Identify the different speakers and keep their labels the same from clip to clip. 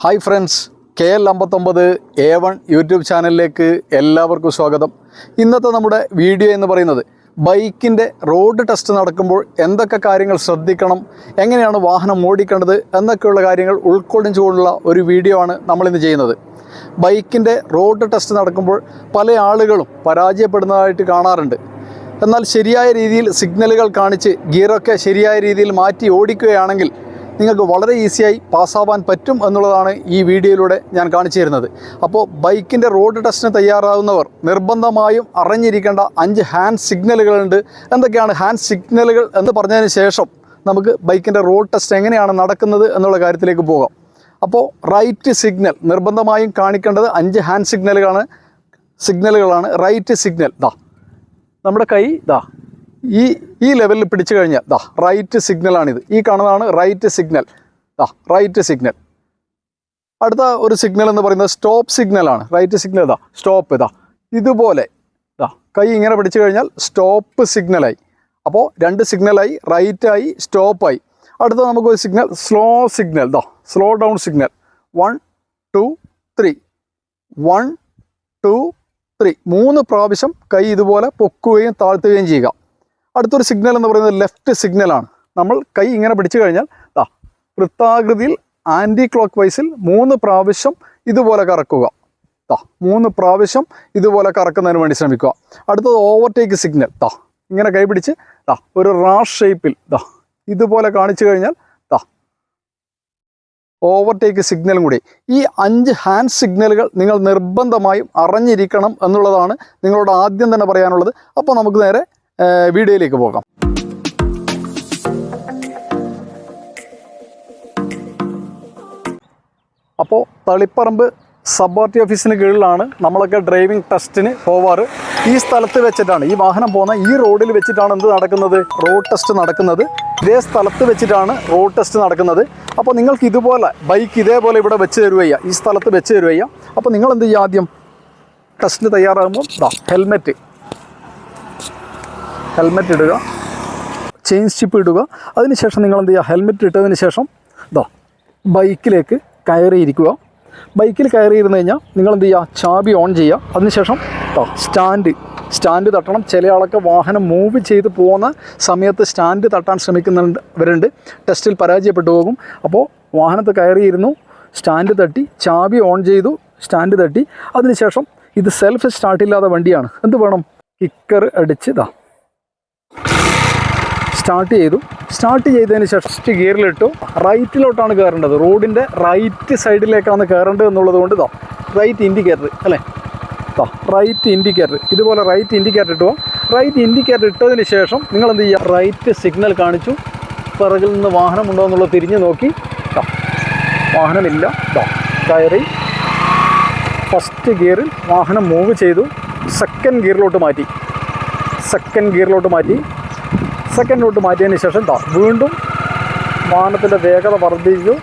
Speaker 1: Hi friends K L അമ്പത്തൊമ്പത് A one YouTube ചാനലിലേക്ക് എല്ലാവർക്കും സ്വാഗതം. ഇന്നത്തെ നമ്മുടെ വീഡിയോ എന്ന് പറയുന്നത് ബൈക്കിന്റെ റോഡ് ടെസ്റ്റ് നടക്കുമ്പോൾ എന്തൊക്കെ കാര്യങ്ങൾ ശ്രദ്ധിക്കണം എങ്ങനെയാണ് വാഹനം ഓടിക്കേണ്ടത് എന്നൊക്കെയുള്ള കാര്യങ്ങൾ ഉൾക്കൊള്ളിച്ചുകൊണ്ടുള്ള ഒരു വീഡിയോ ആണ് നമ്മളിന്ന് ചെയ്യുന്നത്. ബൈക്കിന്റെ റോഡ് ടെസ്റ്റ് നടക്കുമ്പോൾ പല ആളുകളും പരാജയപ്പെടുന്നതായിട്ട് കാണാറുണ്ട്. എന്നാൽ ശരിയായ രീതിയിൽ സിഗ്നലുകൾ കാണിച്ച് ഗിയറൊക്കെ ശരിയായ രീതിയിൽ മാറ്റി ഓടിക്കുകയാണെങ്കിൽ നിങ്ങൾക്ക് വളരെ ഈസിയായി പാസ്സാവാൻ പറ്റും എന്നുള്ളതാണ് ഈ വീഡിയോയിലൂടെ ഞാൻ കാണിച്ചു തരുന്നത്. അപ്പോൾ ബൈക്കിന്റെ റോഡ് ടെസ്റ്റിന് തയ്യാറാവുന്നവർ നിർബന്ധമായും അറിഞ്ഞിരിക്കേണ്ട അഞ്ച് ഹാൻഡ് സിഗ്നലുകളുണ്ട്. എന്തൊക്കെയാണ് ഹാൻഡ് സിഗ്നലുകൾ എന്ന് പറഞ്ഞതിന് ശേഷം നമുക്ക് ബൈക്കിന്റെ റോഡ് ടെസ്റ്റ് എങ്ങനെയാണ് നടക്കുന്നത് എന്നുള്ള കാര്യത്തിലേക്ക് പോകാം. അപ്പോൾ റൈറ്റ് സിഗ്നൽ നിർബന്ധമായും കാണിക്കേണ്ടത് അഞ്ച് ഹാൻഡ് സിഗ്നലുകളാണ്. സിഗ്നലുകളാണ് റൈറ്റ് സിഗ്നൽ. ദാ നമ്മുടെ കൈ ദാ ഈ ഈ ലെവലിൽ പിടിച്ചു കഴിഞ്ഞാൽ ദാ റൈറ്റ് സിഗ്നലാണിത് ഈ കാണുന്നതാണ് റൈറ്റ് സിഗ്നൽ ദാ റൈറ്റ് സിഗ്നൽ അടുത്ത ഒരു സിഗ്നൽ എന്ന് പറയുന്നത് സ്റ്റോപ്പ് സിഗ്നലാണ് റൈറ്റ് സിഗ്നൽ ഇതാ സ്റ്റോപ്പ് ഇതാ ഇതുപോലെ ദാ കൈ ഇങ്ങനെ പിടിച്ചു കഴിഞ്ഞാൽ സ്റ്റോപ്പ് സിഗ്നലായി അപ്പോൾ രണ്ട് സിഗ്നലായി റൈറ്റായി സ്റ്റോപ്പായി അടുത്ത നമുക്ക് ഒരു സിഗ്നൽ സ്ലോ സിഗ്നൽ ദാ slow down signal one two three one two three മൂന്ന് പ്രാവശ്യം കൈ ഇതുപോലെ പൊക്കുകയും താഴ്ത്തുകയും ചെയ്യുക. അടുത്തൊരു സിഗ്നൽ എന്ന് പറയുന്നത് ലെഫ്റ്റ് സിഗ്നലാണ് നമ്മൾ കൈ ഇങ്ങനെ പിടിച്ചു കഴിഞ്ഞാൽ ദാ വൃത്താകൃതിയിൽ ആന്റി ക്ലോക്ക് വൈസിൽ മൂന്ന് പ്രാവശ്യം ഇതുപോലെ കറക്കുക. ദാ മൂന്ന് പ്രാവശ്യം ഇതുപോലെ കറക്കുന്നതിന് വേണ്ടി ശ്രമിക്കുക. അടുത്തത് ഓവർടേക്ക് സിഗ്നൽ ദാ ഇങ്ങനെ കൈ പിടിച്ച് ദാ ഒരു റാഷ് ഷേപ്പിൽ ദാ ഇതുപോലെ കാണിച്ചു കഴിഞ്ഞാൽ ദാ ഓവർടേക്ക് സിഗ്നലും കൂടി. ഈ അഞ്ച് ഹാൻഡ് സിഗ്നലുകൾ നിങ്ങൾ നിർബന്ധമായും അറിഞ്ഞിരിക്കണം എന്നുള്ളതാണ് നിങ്ങളോട് ആദ്യം തന്നെ പറയാനുള്ളത്. അപ്പോൾ നമുക്ക് നേരെ വീഡിയോയിലേക്ക് പോകാം. അപ്പോൾ തളിപ്പറമ്പ് സബ് ആർ ടി ഓഫീസിന് കീഴിലാണ് നമ്മളൊക്കെ ഡ്രൈവിംഗ് ടെസ്റ്റിന് പോവാറ്. ഈ സ്ഥലത്ത് വെച്ചിട്ടാണ് ഈ വാഹനം പോകുന്ന ഈ റോഡിൽ വെച്ചിട്ടാണ് എന്ത് നടക്കുന്നത്? റോഡ് ടെസ്റ്റ് നടക്കുന്നത്. ഇതേ സ്ഥലത്ത് വെച്ചിട്ടാണ് റോഡ് ടെസ്റ്റ് നടക്കുന്നത്. അപ്പോൾ നിങ്ങൾക്ക് ഇതുപോലെ ബൈക്ക് ഇതേപോലെ ഇവിടെ വെച്ച് തരുവയ്യ ഈ സ്ഥലത്ത് വെച്ച് തരുവയ്യ. അപ്പോൾ നിങ്ങൾ എന്ത് ചെയ്യുക ആദ്യം? ടെസ്റ്റിന് തയ്യാറാകുമ്പോൾ ഹെൽമെറ്റ് ഹെൽമെറ്റ് ഇടുക ചെയിൻ സ്റ്റിപ്പ് ഇടുക. അതിനുശേഷം നിങ്ങൾ എന്ത് ചെയ്യുക? ഹെൽമെറ്റ് ഇട്ടതിന് ശേഷം ഇതാ ബൈക്കിലേക്ക് കയറിയിരിക്കുക. ബൈക്കിൽ കയറിയിരുന്ന് കഴിഞ്ഞാൽ നിങ്ങൾ എന്ത് ചെയ്യുക? ചാബി ഓൺ ചെയ്യുക. അതിനുശേഷം സ്റ്റാൻഡ് സ്റ്റാൻഡ് തട്ടണം. ചില ആളൊക്കെ വാഹനം മൂവ് ചെയ്ത് പോകുന്ന സമയത്ത് സ്റ്റാൻഡ് തട്ടാൻ ശ്രമിക്കുന്നവരുണ്ട്. ടെസ്റ്റിൽ പരാജയപ്പെട്ടു പോകും. അപ്പോൾ വാഹനത്ത് കയറിയിരുന്നു. സ്റ്റാൻഡ് തട്ടി ചാബി ഓൺ ചെയ്തു സ്റ്റാൻഡ് തട്ടി. അതിനുശേഷം ഇത് സെൽഫ് സ്റ്റാർട്ടില്ലാത്ത വണ്ടിയാണ്. എന്ത് വേണം? കിക്കർ അടിച്ച് ഇതാ സ്റ്റാർട്ട് ചെയ്തു. സ്റ്റാർട്ട് ചെയ്തതിന് ശേഷം ഗിയറിലിട്ടു. റൈറ്റിലോട്ടാണ് കയറേണ്ടത്. റോഡിന്റെ റൈറ്റ് സൈഡിലേക്കാണ് കയറേണ്ടത് എന്നുള്ളത് കൊണ്ട് ഇതാ റൈറ്റ് ഇൻഡിക്കേറ്റർ അല്ലേ? ഇതാ റൈറ്റ് ഇൻഡിക്കേറ്റർ ഇതുപോലെ റൈറ്റ് ഇൻഡിക്കേറ്റർ ഇട്ടു. റൈറ്റ് ഇൻഡിക്കേറ്റർ ഇട്ടതിന് ശേഷം നിങ്ങൾ എന്ത് ചെയ്യുക റൈറ്റ് സിഗ്നൽ കാണിച്ചു. പിറകിൽ നിന്ന് വാഹനമുണ്ടോ എന്നുള്ളത് തിരിഞ്ഞ് നോക്കി. ദാ വാഹനമില്ല. ദാ കയറി. ഫസ്റ്റ് ഗിയറിൽ വാഹനം മൂവ് ചെയ്തു. സെക്കൻഡ് ഗിയറിലോട്ട് മാറ്റി. സെക്കൻഡ് ഗിയറിലോട്ട് മാറ്റി. സെക്കൻഡിലോട്ട് മാറ്റിയതിന് ശേഷം ദാ വീണ്ടും വാഹനത്തിന്റെ വേഗത വർദ്ധിച്ചു.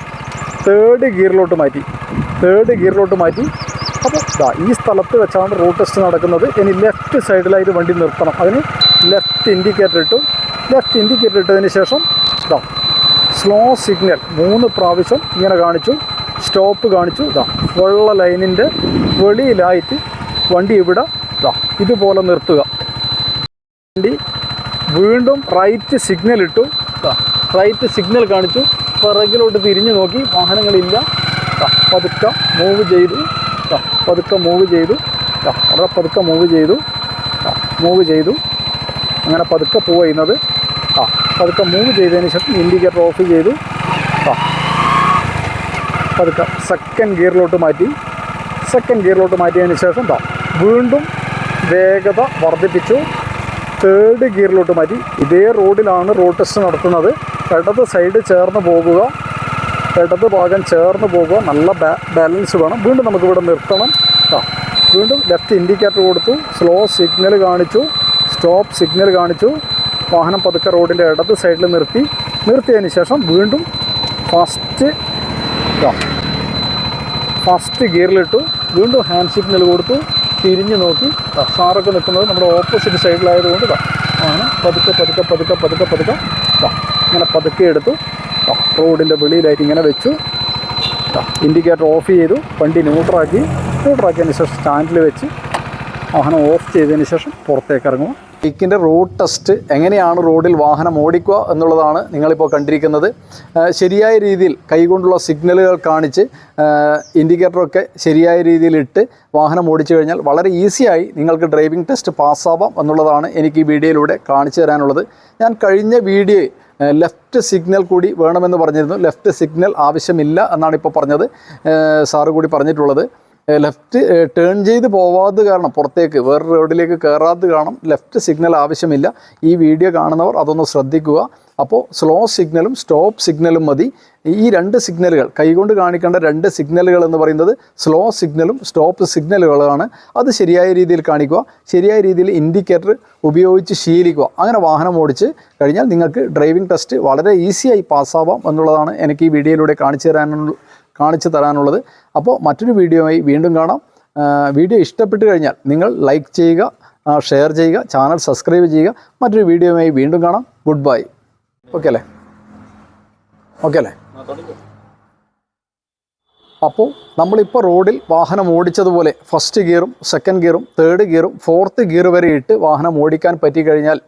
Speaker 1: തേർഡ് ഗിയറിലോട്ട് മാറ്റി. തേർഡ് ഗിയറിലോട്ട് മാറ്റി. അപ്പോൾ ദാ ഈ സ്ഥലത്ത് വെച്ചാണ് റോഡ് ടെസ്റ്റ് നടക്കുന്നത്. ഇനി ലെഫ്റ്റ് സൈഡിലായിട്ട് വണ്ടി നിർത്തണം. അതിന് ലെഫ്റ്റ് ഇൻഡിക്കേറ്റർ ഇട്ടു. ലെഫ്റ്റ് ഇൻഡിക്കേറ്റർ ഇട്ടതിന് ശേഷം ദാ സ്ലോ സിഗ്നൽ മൂന്ന് പ്രാവശ്യം ഇങ്ങനെ കാണിച്ചു. സ്റ്റോപ്പ് കാണിച്ചു. ഇതാ വെള്ള ലൈനിന്റെ വെളിയിലായിട്ട് വണ്ടി ഇവിടെ ഇതാ ഇതുപോലെ നിർത്തുക. വണ്ടി വീണ്ടും റൈറ്റ് സിഗ്നൽ ഇട്ടു. റൈറ്റ് സിഗ്നൽ കാണിച്ചു. പിറകിലോട്ട് തിരിഞ്ഞു നോക്കി. വാഹനങ്ങളില്ല. പതുക്കെ മൂവ് ചെയ്തു. പതുക്കെ മൂവ് ചെയ്തു. അവിടെ വളരെ പതുക്കെ മൂവ് ചെയ്തു. മൂവ് ചെയ്തു. അങ്ങനെ പതുക്കെ പൂവ് ചെയ്യുന്നത്. ആ പതുക്കെ മൂവ് ചെയ്തതിന് ശേഷം ഇൻഡിക്കേറ്റർ ഓഫ് ചെയ്തു. ആ പതുക്കെ സെക്കൻഡ് ഗിയറിലോട്ട് മാറ്റി. സെക്കൻഡ് ഗിയറിലോട്ട് മാറ്റിയതിന് ശേഷം വീണ്ടും വേഗത വർദ്ധിപ്പിച്ചു. തേർഡ് ഗിയറിലോട്ട് മാറ്റി. ഇതേ റോഡിലാണ് റോഡ് ടെസ്റ്റ് നടത്തുന്നത്. ഇടത് സൈഡ് ചേർന്ന് പോകുക. ഇടത് ഭാഗം ചേർന്ന് പോകുക. നല്ല ബാലൻസ് വേണം. വീണ്ടും നമുക്ക് ഇവിടെ നിർത്തണം. ആ വീണ്ടും ലെഫ്റ്റ് ഇൻഡിക്കേറ്റർ കൊടുത്തു. സ്ലോ സിഗ്നൽ കാണിച്ചു. സ്റ്റോപ്പ് സിഗ്നൽ കാണിച്ചു. വാഹനം പതുക്കെ റോഡിന്റെ ഇടത് സൈഡിൽ നിർത്തി. നിർത്തിയതിന് ശേഷം വീണ്ടും ഫസ്റ്റ് ഫസ്റ്റ് ഗിയറിലിട്ടു വീണ്ടും ഹാൻഡ് സിഗ്നൽ കൊടുത്തു. തിരിഞ്ഞു നോക്കി. സാറൊക്കെ നിൽക്കുന്നത് നമ്മുടെ ഓപ്പോസിറ്റ് സൈഡിലായതുകൊണ്ട് ആണ്. പതുക്കെ പതുക്കെ പതുക്കെ പതുക്കെ പതുക്കെ. ഇങ്ങനെ പതുക്കെ എടുത്തു. റോഡിന്റെ വെളിയിലായിട്ട് ഇങ്ങനെ വെച്ചു. ഇൻഡിക്കേറ്റർ ഓഫ് ചെയ്തു. വണ്ടി ന്യൂട്രാക്കി ന്യൂട്രാക്കിയതിന് ശേഷം സ്റ്റാൻഡിൽ വെച്ച്. വാഹനം ഓഫ് ചെയ്തതിന് ശേഷം പുറത്തേക്ക് ഇറങ്ങുക ബൈക്കിന്റെ റോഡ് ടെസ്റ്റ് എങ്ങനെയാണ് റോഡിൽ വാഹനം ഓടിക്കുക എന്നുള്ളതാണ് നിങ്ങളിപ്പോൾ കണ്ടിരിക്കുന്നത്. ശരിയായ രീതിയിൽ കൈകൊണ്ടുള്ള സിഗ്നലുകൾ കാണിച്ച് ഇൻഡിക്കേറ്ററൊക്കെ ശരിയായ രീതിയിൽ ഇട്ട് വാഹനം ഓടിച്ചു കഴിഞ്ഞാൽ വളരെ ഈസിയായി നിങ്ങൾക്ക് ഡ്രൈവിംഗ് ടെസ്റ്റ് പാസ്സാവാം എന്നുള്ളതാണ് എനിക്ക് ഈ വീഡിയോയിലൂടെ കാണിച്ചു തരാനുള്ളത്. ഞാൻ കഴിഞ്ഞ വീഡിയോ ലെഫ്റ്റ് സിഗ്നൽ കൂടി വേണമെന്ന് പറഞ്ഞിരുന്നു. ലെഫ്റ്റ് സിഗ്നൽ ആവശ്യമില്ല എന്നാണ് ഇപ്പോൾ പറഞ്ഞത് സാറ് കൂടി പറഞ്ഞിട്ടുള്ളത്. ലെഫ്റ്റ് ടേൺ ചെയ്ത് പോവാതെ കാരണം പുറത്തേക്ക് വേറെ റോഡിലേക്ക് കയറാതെ കാരണം ലെഫ്റ്റ് സിഗ്നൽ ആവശ്യമില്ല. ഈ വീഡിയോ കാണുന്നവർ അതൊന്ന് ശ്രദ്ധിക്കുക. അപ്പോൾ സ്ലോ സിഗ്നലും സ്റ്റോപ്പ് സിഗ്നലും മതി. ഈ രണ്ട് സിഗ്നലുകൾ കൈകൊണ്ട് കാണിക്കേണ്ട രണ്ട് സിഗ്നലുകൾ എന്ന് പറയുന്നത് സ്ലോ സിഗ്നലും സ്റ്റോപ്പ് സിഗ്നലുകളാണ് അത് ശരിയായ രീതിയിൽ കാണിക്കുക. ശരിയായ രീതിയിൽ ഇൻഡിക്കേറ്റർ ഉപയോഗിച്ച് ശീലിക്കുക. അങ്ങനെ വാഹനം ഓടിച്ച് കഴിഞ്ഞാൽ നിങ്ങൾക്ക് ഡ്രൈവിംഗ് ടെസ്റ്റ് വളരെ ഈസിയായി പാസ്സാവാം എന്നുള്ളതാണ് എനിക്ക് ഈ വീഡിയോയിലൂടെ കാണിച്ചു തരാനുള്ള കാണിച്ചു തരാനുള്ളത്. അപ്പോൾ മറ്റൊരു വീഡിയോയുമായി വീണ്ടും കാണാം. വീഡിയോ ഇഷ്ടപ്പെട്ട് കഴിഞ്ഞാൽ നിങ്ങൾ ലൈക്ക് ചെയ്യുക ഷെയർ ചെയ്യുക ചാനൽ സബ്സ്ക്രൈബ് ചെയ്യുക. മറ്റൊരു വീഡിയോയുമായി വീണ്ടും കാണാം. Good bye. ഓക്കെ അല്ലേ? ഓക്കെ അല്ലേ? അപ്പോൾ നമ്മളിപ്പോൾ റോഡിൽ വാഹനം ഓടിച്ചതുപോലെ ഫസ്റ്റ് ഗിയറും സെക്കൻഡ് ഗിയറും തേർഡ് ഗിയറും ഫോർത്ത് ഗിയർ വരെ ഇട്ട് വാഹനം ഓടിക്കാൻ പറ്റിക്കഴിഞ്ഞാൽ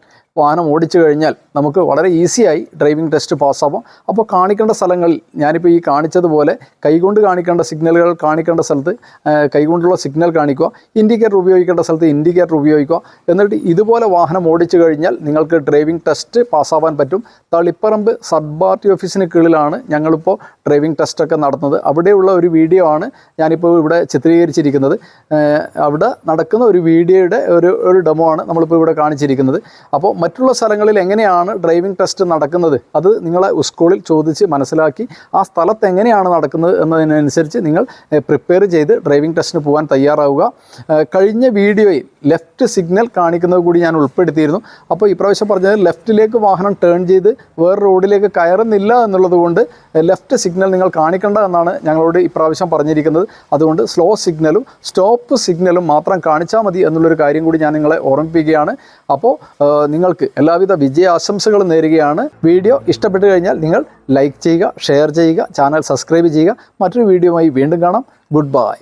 Speaker 1: വാഹനം ഓടിച്ചു കഴിഞ്ഞാൽ നമുക്ക് വളരെ ഈസിയായി ഡ്രൈവിംഗ് ടെസ്റ്റ് പാസ്സാവാം. അപ്പോൾ കാണിക്കേണ്ട സ്ഥലങ്ങളിൽ ഞാനിപ്പോൾ ഈ കാണിച്ചതുപോലെ കൈകൊണ്ട് കാണിക്കേണ്ട സിഗ്നലുകൾ കാണിക്കേണ്ട സ്ഥലത്ത് കൈകൊണ്ടുള്ള സിഗ്നൽ കാണിക്കുക ഇൻഡിക്കേറ്റർ ഉപയോഗിക്കേണ്ട സ്ഥലത്ത് ഇൻഡിക്കേറ്റർ ഉപയോഗിക്കുക എന്നിട്ട് ഇതുപോലെ വാഹനം ഓടിച്ചു കഴിഞ്ഞാൽ നിങ്ങൾക്ക് ഡ്രൈവിംഗ് ടെസ്റ്റ് പാസ്സാവാൻ പറ്റും. തളിപ്പറമ്പ് സബ്ബാർട്ടി ഓഫീസിന് കീഴിലാണ് ഞങ്ങളിപ്പോൾ ഡ്രൈവിംഗ് ടെസ്റ്റൊക്കെ നടത്തുന്നത്. അവിടെയുള്ള ഒരു വീഡിയോ ആണ് ഞാനിപ്പോൾ ഇവിടെ ചിത്രീകരിച്ചിരിക്കുന്നത്. അവിടെ നടക്കുന്ന ഒരു വീഡിയോയുടെ ഒരു ഒരു ഡെമോ ആണ് നമ്മളിപ്പോൾ ഇവിടെ കാണിച്ചിരിക്കുന്നത്. അപ്പോൾ മറ്റുള്ള സ്ഥലങ്ങളിൽ എങ്ങനെയാണ് ഡ്രൈവിംഗ് ടെസ്റ്റ് നടക്കുന്നത്? അത് നിങ്ങളെ സ്കൂളിൽ ചോദിച്ച് മനസ്സിലാക്കി ആ സ്ഥലത്ത് എങ്ങനെയാണ് നടക്കുന്നത് എന്നതിനനുസരിച്ച് നിങ്ങൾ പ്രിപ്പയർ ചെയ്ത് ഡ്രൈവിംഗ് ടെസ്റ്റിന് പോകാൻ തയ്യാറാവുക. കഴിഞ്ഞ വീഡിയോയിൽ ലെഫ്റ്റ് സിഗ്നൽ കാണിക്കുന്നത് കൂടി ഞാൻ ഉൾപ്പെടുത്തിയിരുന്നു. അപ്പോൾ ഇപ്രാവശ്യം പറഞ്ഞത് ലെഫ്റ്റിലേക്ക് വാഹനം ടേൺ ചെയ്ത് വേറെ റോഡിലേക്ക് കയറുന്നില്ല എന്നുള്ളത് കൊണ്ട് ലെഫ്റ്റ് സിഗ്നൽ നിങ്ങൾ കാണിക്കേണ്ട എന്നാണ് ഞങ്ങളോട് ഇപ്രാവശ്യം പറഞ്ഞിരിക്കുന്നത്. അതുകൊണ്ട് സ്ലോ സിഗ്നലും സ്റ്റോപ്പ് സിഗ്നലും മാത്രം കാണിച്ചാൽ മതി എന്നുള്ളൊരു കാര്യം കൂടി ഞാൻ നിങ്ങളെ ഓർമ്മിപ്പിക്കുകയാണ്. അപ്പോൾ നിങ്ങൾക്ക് എല്ലാവിധ വിജയാശംസകളും നേരുകയാണ്. വീഡിയോ ഇഷ്ടപ്പെട്ടു കഴിഞ്ഞാൽ നിങ്ങൾ ലൈക്ക് ചെയ്യുക ഷെയർ ചെയ്യുക ചാനൽ സബ്സ്ക്രൈബ് ചെയ്യുക. മറ്റൊരു വീഡിയോയുമായി വീണ്ടും കാണാം. Good bye.